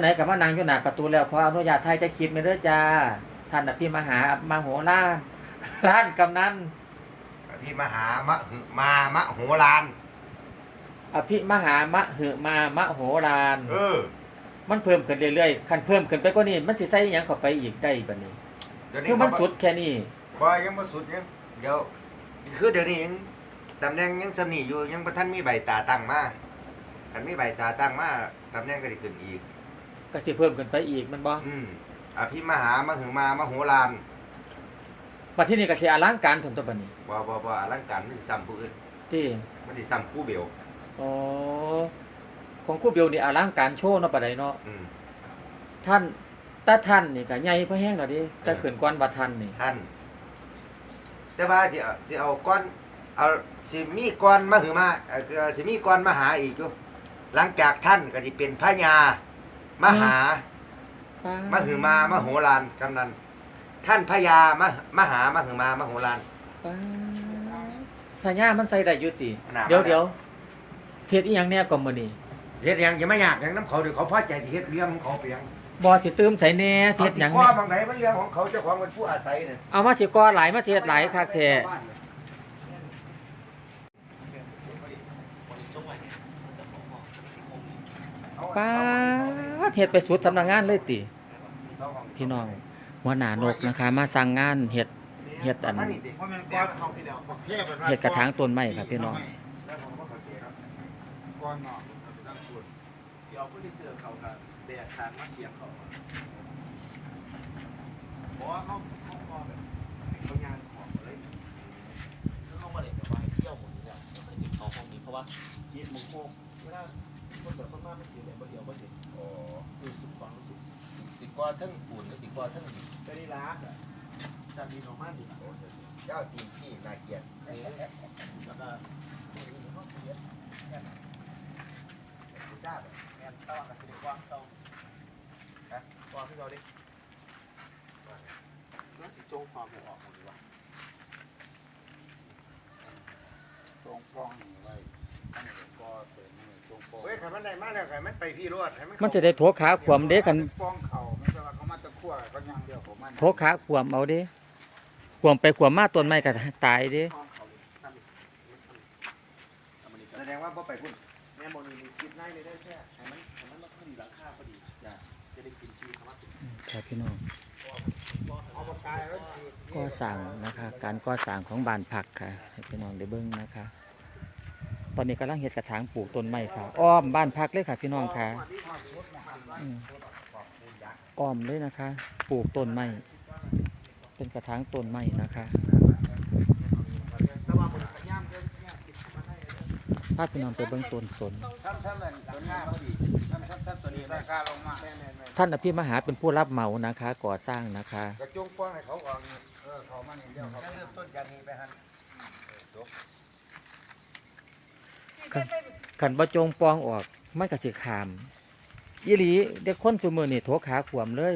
ไหนๆกับว่านางอยู่หน้าประตูแล้วขออนุญาตไทยจะคลิปในเด้อจ้าท่านอภิมหามาโหฬารล้านกำนันพี่มหามะหึมามะโหฬารอภิมหามะหือมามะโหฬารเออ มันเพิ่มขึ้นเรื่อยๆคันเพิ่มขึ้นไปกว่านี้มันสิใส่อิหยังเข้าไปอีกได้บัดนี้เดี๋ยวนี้คือมันสุดแค่นี้ว่ายังบ่สุดยังเดี๋ยว คือเดี๋ยวนี้ยังตำแหน่งยังสำนีอยู่ยังบ่ทันมีใบตาตั้งมาคันมีใบตาตั้งมาตำแหน่งก็สิขึ้นอีก ก็สิเพิ่มขึ้นไปอีกแมันบ่อืมอภิมหามหึมามะโหฬารบัดที่นี่ก็สิอลังการถึงตัวบัดนี้บ่บ่บ่อลังการมันสิซ้ำผู้อื่นที่มันสิซ้ำผู้เบลอ๋อของครู่เบลนี่อลังการโชว์เนาะบัดใดเนาะอืมท่านตาท่านนี่ก็ใหญ่พอแห้งแล้วดิแต่ขึ้นก่อนว่าท่านนี่ท่าน แต่ว่าสิเอาสิเอาก้อนเอาสิมีก้อนมหึมาเอ่อคือสิมีก้อนมหาอีกอยู่หลังจากท่านก็สิเป็นพญา มหามหึมามโหฬารกำนัน ท่านพญามหมหามหึมามโหฬารป๊าดพญามันใส่ได้อยู่ติ หนามา เดี๋ยวเดี๋ยวเสียดอีหยังแน่ก่อนมื้อนี้เฮ็ดหยังอย่ามาอยากหยังน้ำเขาเดี๋ยวเขาพอใจที่เฮ็ดเรื่องของเขาเพียงบ่สิตื้มใส่แน่เสียดหยังเขาสิแน่ก่อบางไหนมันเรื่องของเขาเจ้าของเป็นผู้อาศัยเนี่ยเอามาสิก่อหลายมาเสียดหลายคักแท้ป๊า ดเฮ็ดไปสุดสำนักงานเลยติ พี่น้องหัวหน้านกนะคะ มาสั่งงานเฮ็ดเฮ็ดอันเฮ็ดกระถางต้นไม้ครับพี่น้องแล้วผมก็เข้าใจครับก้อนเนาะตั้งส่วนเสียวเพื่อที่เจอเขากับแบกคางมาเสียงเขาเพราะว่าเขาเขาพอแบบเขายานของเงี้ยคือเขามาเด็กแบบว่าเที่ยวหมดนี่แหละเราเคยเห็นเขาพวกนี้เพราะว่ายีดมุกโมกเวลาคนแบบคนมากมันเสียแบบเดียวก็เห็นโอ้คือสุดความรู้สึกติดกว่าทั้งปูนหรือติดกว่าทั้งดินก็ได้รักอะจะมีน้องมากดีอะเจ้าตีนที่น่าเกลียดแล้วก็เขาเสียผู้ทราบแอนต้ากับสิริกว่างเต้าฮะกว่างที่เราดิน่าจะจงความหัวออกหมดดีวะตรงป้องนี่ไว้ตั้งแต่ก้อนเปิดมือตรงป้อง เฮ้ยใครมันได้มาแล้วใครมันไปพี่รวดให้มันมันจะได้โถขาขวมเด้คันฟ้องเขาไม่ใช่ว่าเขามาตะคั่วก็ยังเดียวผมมันโถขาขวมเอาเด้ขวมไปขวมมาต้นไม้ก็ตายเด้ห้องเขาเลยตั้งอีกอเมริกาแสดงว่าบ่ไปพุ่นแม่โมนีมีคิดง่ายเลยได้แค่ให้มันให้มันมาพอดีหลังคาพอดีจะจะได้กินทีคำว่าครับพี่น้องเอาปากกายไว้คือก่อสร้างนะคะ การก่อสร้างของบ้านพักค่ะ ให้พี่น้องได้เบิ่งนะคะต อนนี้กำลังเฮ็ดกระถางปลูกต้นไม้ค่ะ อ้อมบ้านพักเลยค่ะ พี่น้องค่ะอ้อมเลยนะคะ ปลูกต้นไม้เป็นกระถางต้นไม้นะคะท่านพาพี่น้องไปเบิ่งต้นสนซ้ำซ้ำนั่นตัวหน้าพอดีซ้ำซ้ำซ้ำตัวนี้ใส่นะกางมาแม่แม่แม่ท่านอภิมหาเป็นผู้รับเหมานะคะ ก่อสร้างนะคะกระจงป้องให้เขาออกนี่เออเขามาอย่างเดียวเขาเริ่มต้นจากนี้ไปหัน เออจบขันบ่จงปองออกมันก็สิขามอีหลีเด็กคนซุมื้อนี่โถขาขวมเลย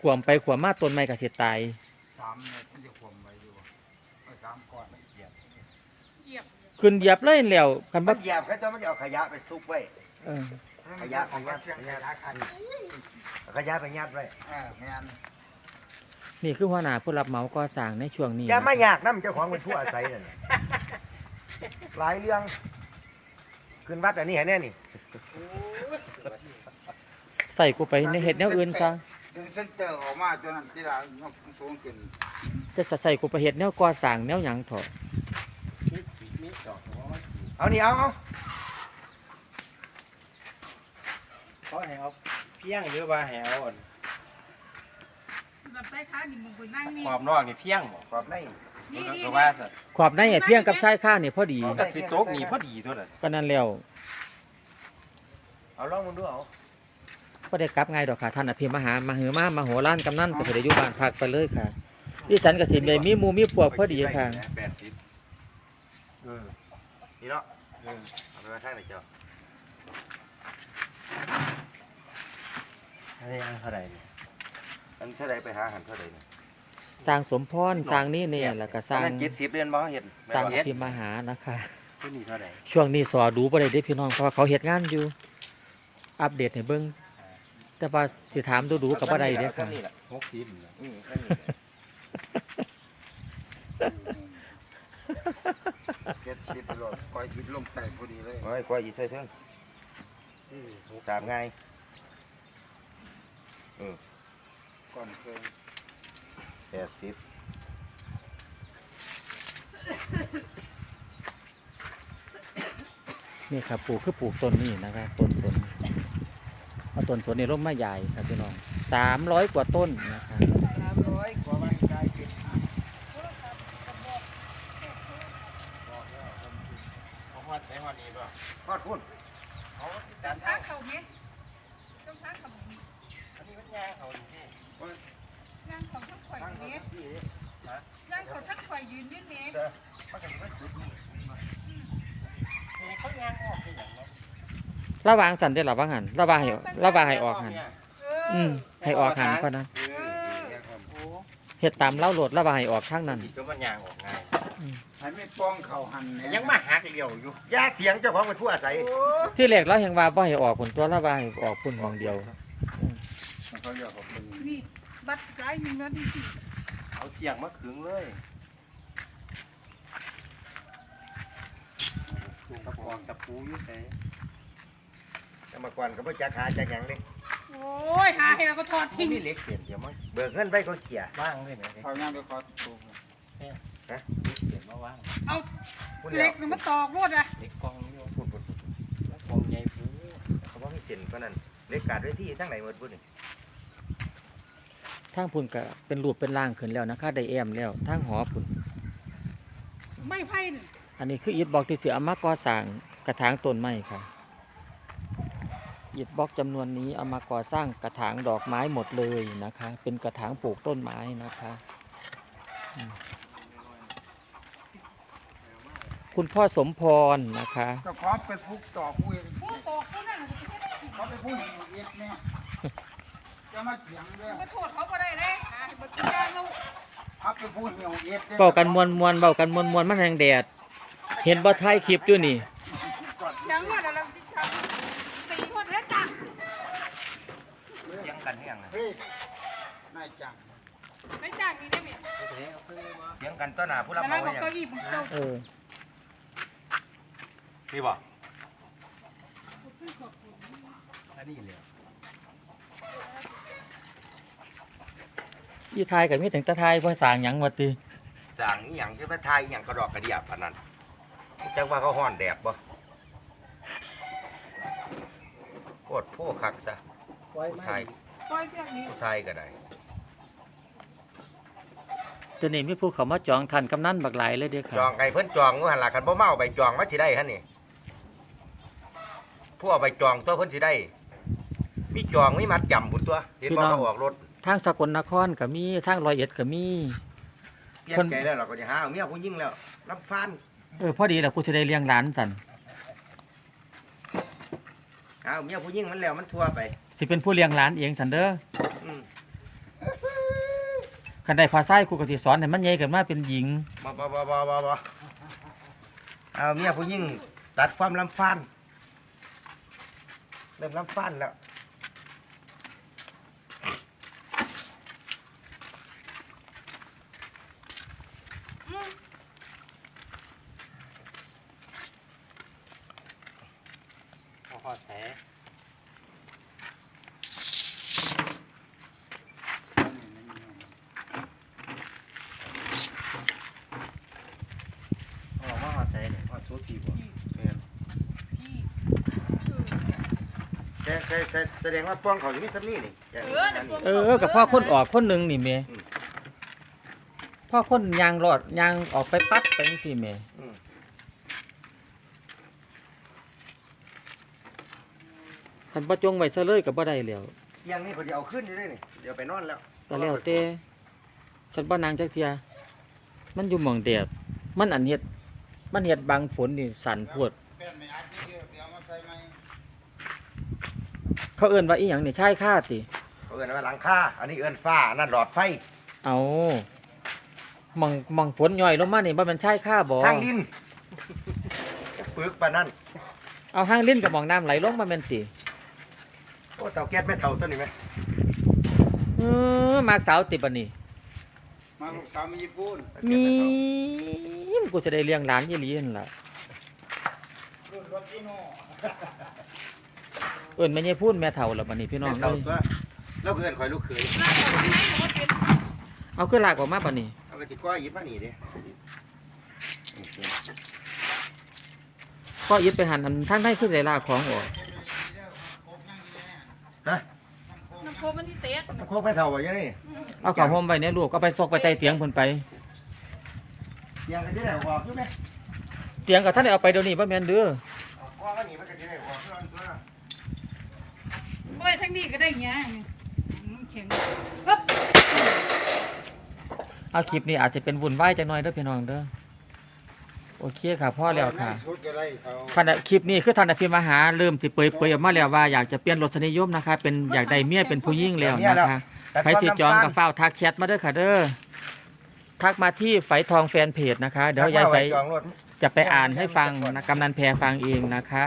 ขวมไปขวมมาต้นไม้ก็สิตายสามเมตรมันจะข่มไว้อยู่ไอ้สามก้อนไม่เกียดขึ้นเหยียบเลยแล้วคันบ่มันเหยียบเขาจะมันจะเอาขยะไปซุกไว้เออขยะของเสียงขยะคันเอาขยะไปยัดไว้เออแม่นนี่คือหัวหน้าผู้รับเหมาก่อสร้างในช่วงนี้อย่ามานะอยากนํเจ้าของเป็นผู้อาศัยนั่นน่ะหลายเรื่อง ขึ้นวัดอันนี้เห็นแน่นี่ใส่กูไปในเฮ็ดแนวอื่นซะดึงเส้นเตอร์ออกมาจนนั้นที่เรานกสูงขึ้นจะใส่กูไปเฮ็ดแนวก่อสร้างแนวหยังเถอะมีมีดอกเพราะว่าเอานี่เอาเอาเขาให้เอาเพียงหรือว่าให้เอาอ่อนแบบใต้ขานี่มึงไปนั่งนี่ความนอกนี่เพียงบ่ขอบในนี่นี่ก็นี่ว่าซะ ขอบในไอ้เพียงกับชายข้านี่พอดีก็สิตกนี่พอดีตัวนั้นก็นั่นแล้วเอาลองมึงดูเอาบ่ได้กลับง่ายดอกค่ะ ท่านอภิมหา มาหือมามาโหฬารกำนันก็สิได้อยู่บ้านพักไปเลยค่ะดิฉันก็สิได้มีหมู่มีพวกพอดีค่ะ แปดสิบเออนี่เนาะเออเอาไปไว้ข้างไหนเจ้าอันนี้อันเท่าไหร่เนี่ยอันเท่าไรไปหาอาหันเท่าไรเนี่ย สร้างสมพรสร้างนี่เนี่ยแล้วก็สร้างอันนั้นเจ็ดสิบเรียนบ่เห็นสร้างอเฮ็ดภิมหานะคะตัวนี้เท่าไหร่ช่วงนี้สอดูบ่ได้เด้พี่น้องเพราะว่าเขาเฮ็ดงานอยู่ อัปเดตให้เบิ่งแต่ว่าสิถามดูๆกับบ่ได้เด้อครัค่ะ นี่แหละหกสิบนี่แหละอืมแค่นี้แหละเก็ดสิบไปโหลดก้อยยิดลงไตพอดีเลย โอ้ยกว่าอีใส่เถิงตามง่ายก่อนเคย แปดสิบนี่ครับปลูกคือปลูกต้นนี่นะครับต้นสนเอาต้นสนในร่มไม้ใหญ่ครับพี่น้องสามร้อยกว่าต้นนะครับสามร้อยกว่าวันกายเป็นเอาฮอดได้ฮอดนี้ป่ะทอดพุ่นเอาต้องทางเขาไหมต้องทางเขา อันนี้มันยางเขาที่ ย่างเขาทั้งข่อย ตั้ง นี้ ที่ ย่างเขาทั้งข่อยยืนนี่นี่มันก็สิไม่สุดนี่นี่เขายางออกคืออย่างนั้นระวางสันได้หรอว่าหันระวางให้ระวางให้ออกหันเออือมให้ออกหันก็นะเออโอ้เฮ็ดตามเล่าโหลดระวางให้ออกข้างนั้นที่จะมันยางออกง่ายให้ไม่ป้องเขาหันแหน่ยังมาหักเลี้ยวอยู่ยาเถียงเจ้าของเป็นผู้อาศัยที่แรกเราเห็นว่าบ่ให้ออกผลตัวระวางให้ออกพุ่นมองเดียว เขาเรียกว่าเป็นนี่บัตรกายหนึ่งนาทีสิเอาเสียงมาขึงเลยตะป อนตะปูอยู่ไหนแต่มาก่อนก็บ่จักหาจักหยังเด้โอ้ยหาให้เราก็ทอดที่ทิ้งมีเหล็กเสียนเดียวมั้งเบิกเงินไปก็เกลี่ยว่างเลยนะเขาย่างไปขอตูเหล็กเสียนมาว่างเอาพุ่นเหแล้ล็วกนี่มาตอกรถอะเหล็กกองนี่ปุ่นปุ่นกองใหญ่ฟื้นเขาบ่มีเส้นเพราะนั้นเลขการไว้ที่ทั้งไหนหมดพุ่นนี่ทางพุ่นก็เป็นรูปเป็นร่างขึ้นแล้วนะคะได้แอมแล้วทางหอพุ่นไม่ไพ่นี่ อันนี้คืออิฐบล็อกที่เสือเอามาก่อสร้างกระถางต้นไม้ค่ะอิฐบล็อกจำนวนนี้เอามาก่อสร้างกระถางดอกไม้หมดเลยนะคะ เป็นกระถางปลูกต้นไม้นะคะอืมคุณพ่อสมพรนะคะเจ้าของเป็นผู้ต่อผู้เองผู้ตอกผู้นั่นเขาเป็นผู้หิวเอ็ดเนี่ยจะมาเถียงเรื่องมาโทษเขาก็ได้เลยหาให้บัตรยางเราเขาเป็นผู้หิวเอ็ดเบากันมวนมวนๆเบากันมวนมวนๆมันแหงแดด เห็นบ่ท้ายคลิปอยู่นี่เสียงว่าเราจะทำตีคนแล้วจ้ะเถียงกันเฮียงนะเฮ้ยนายจังไม่จ้างนี่ได้ไหมเถียงกันต่อหน้าผู้รับแต่เหเรามาบอไว้กหยังเก้าอี้มึงเจ้าเออนี่บ่อันนี้เลยยี่ทายกับมีถึงตะทายเพื่อสร้างหยังวัติสร้างอีหยังจะไปทายอีหยังกระดอกกระเดียบปานนั้น จังว่าเขาฮ้อนแดดบ่โคตรโพคักซะผู้ไทยปล่อยเรื่องนี้ผู้ไทยก็ได้ ตัวนี้มีผู้เขามาจองทันกำนันบักหลายเลยเด้อค่ะจองไงเพิ่นจองว่าหั่นล่ะคันบ่เมาเอาใบจองมาสิได้หั่นนี่ผู้เอาใบจองตัวเพิ่นสิได้ มีจองมีมัดจำพุ่นตัวเห็นบ่เขาออกรถทางสกลนครก็มีทางร้อยเอ็ดก็มี เปลี่ยนใจแล้วเราก็จะหาเอาเมียผู้หญิงแล้วรับฟัน เออพอดีแหละกูจะได้เลี้ยงหลานสันหาเอาเมียผู้หญิงมันแล้วมันทั่วไปสิเป็นผู้เลี้ยงหลานเองสันเด้ออืมคันได้ภาษาครูก็สิสอนให้มันใหญ่ขึ้นมาเป็นหญิงบ่บ่บ่บ่บ่บ่เอาเมียผู้หญิงตัดความลำฟันเริ่มลำฟันแล้ว พอหอดแผลออกมาหอดแผลเนี่ยหอดสูตีบ่ ที่ แสแสแสแสดงว่าป้องเขาจะมีสำนีนี่เออเดี๋ยวพวกเออกับพ่อคนออกคนหนึ่งนี่เมพ่อคนยางรอดยางออกไปปั๊บไปนี่สิเมคันประจงไว้ซะเลยกับบ่ได้แล้วเที่ยงนี่พอดีเอาขึ้นอยู่ด้วยนี่เดี๋ยวไปนอนแล้วก็แล้วแต่ฉันบ่นางจักเทียมันอยู่หม่องแดดมันอันเฮ็ดมันเฮ็ดบังฝนนี่สั่นพวดแป้นไม่อัดนี่เดียวเดี๋ยวมาใส่ไหม เขาเอิ้นว่าอีหยังนี่ชายคาติ เขาเอิ้นว่าหลังคาอันนี้เอิ้นฟ้าอันนั่นหลอดไฟเอาหม่องหม่องฝนย่อยลงมานี่บ่แม่นชายคาบ่ทางดินปึกปานนั้นเอาห้างลิ้นกับหม่องน้ำไหลลงมาแม่นติไปอ้เตาแก๊สไม่เท่าตัวนี้ไหมเออมากสาวติดบันนี่มาลูกสาวมีญี่ปุ่นมีมกูจะได้เลี้ยงหลานยี่หลีนั่นล่ะ รุ่นรถอีโน่ เอิ้นแม่ยายพูดแม่เฒ่าแล้วบัดนี้พี่น้องไม่เอ้เท่ายตัวเราเกินข่อยลูกเขยเอาขึ้นลากออกมาบัดนี้เอากระติกก้อยหยิบมานี่เด้ก็ยึดไปหันอันทางได้ขึ้นได้ลากของออกฮะน้ำโคมันที่เตะมันโคกไม่เท่าว่ายังไงเอาข้าวหอมไว้ในลูกก็ไปซกไปใต้เตียงเพิ่นไปเสียงกันที่ไหนออกอยู่ไหมเตียงกับท่านได้เอาไปเดี๋ยวนี้บ่แม่นเด้อก้อนก็หนีมันกันที่ไหนออกตัวตัว โอ้ยทั้ง นี้ก็ได้เงี้ยน้ำแข็งปึ๊บเอาคลิปนี้อาจจะเป็นวุ่นวายจังหน่อยเด้อพี่น้องเด้อโอเคค่ะพ่อแล้วค่ะชุดก็ได้เขาท่านน่ะคลิปนี้คือท่านอภิมหาเริ่มสิเปิดเผยออกมาแล้วว่าอยากจะเปลี่ยนรสนิยมนะคะ เป็นอยากได้เมียเป็นผู้หญิงแล้วนะคะใครสิจองกับเฝ้าวทักแชทมาเด้อค่ะเด้อทักมาที่ไฝทองแฟนเพจนะคะ เดี๋ยวยายไฝจองรถ จะไปอ่านให้ฟังนะกำนันแพรฟังเองนะคะ